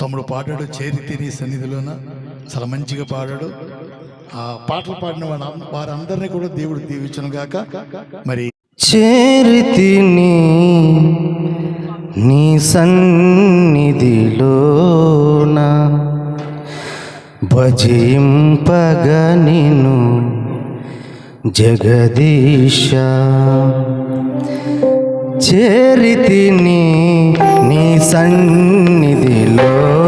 తమ్ముడు పాడాడు చేరి తిని సన్నిధిలోన. చాలా మంచిగా పాడాడు. ఆ పాటలు పాడిన వాళ్ళ వారందరినీ కూడా దేవుడు దీవించను గాక. మరి చేరి నీ సన్నిధిలోన భజింపగ నిను జగదీశ. చేరితిని నీ సన్నిధిలో.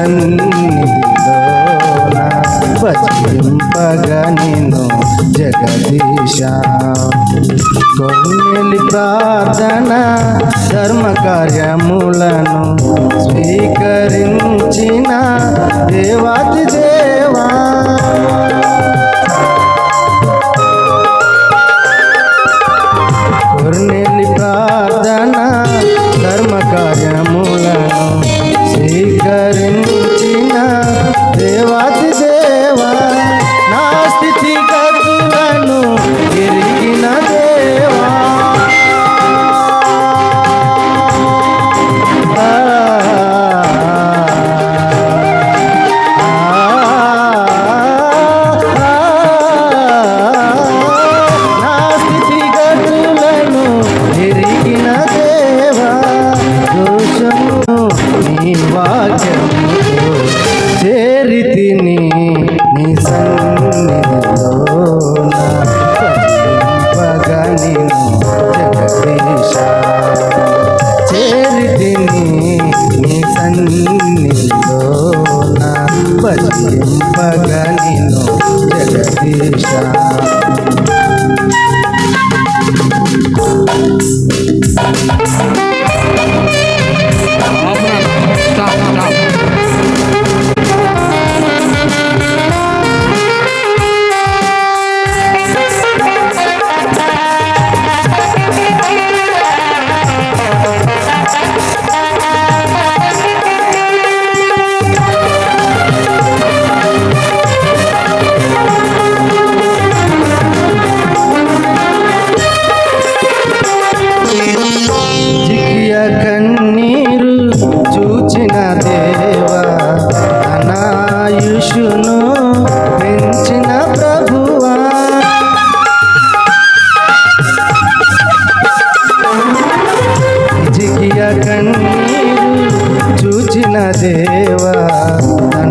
సన్నిధిలోన భజింపగా నేను జగదీశ. కొన్నెలి ప్రార్థన ధర్మ కార్యములను స్వీకరించిన దేవాతి దేవా.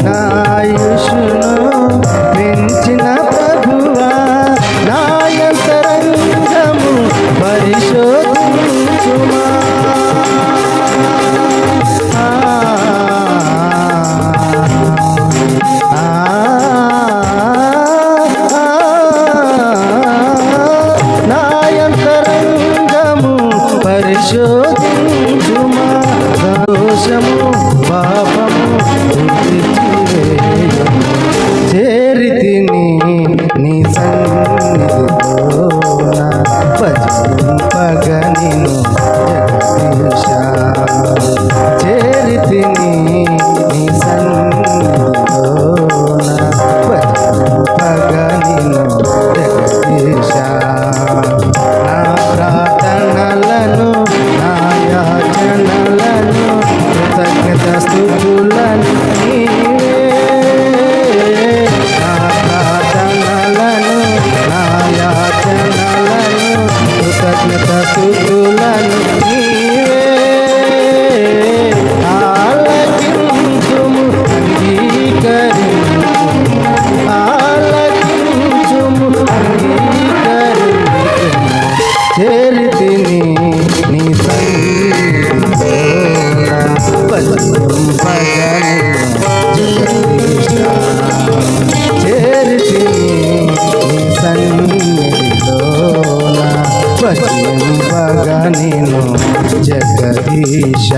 না జగదీశ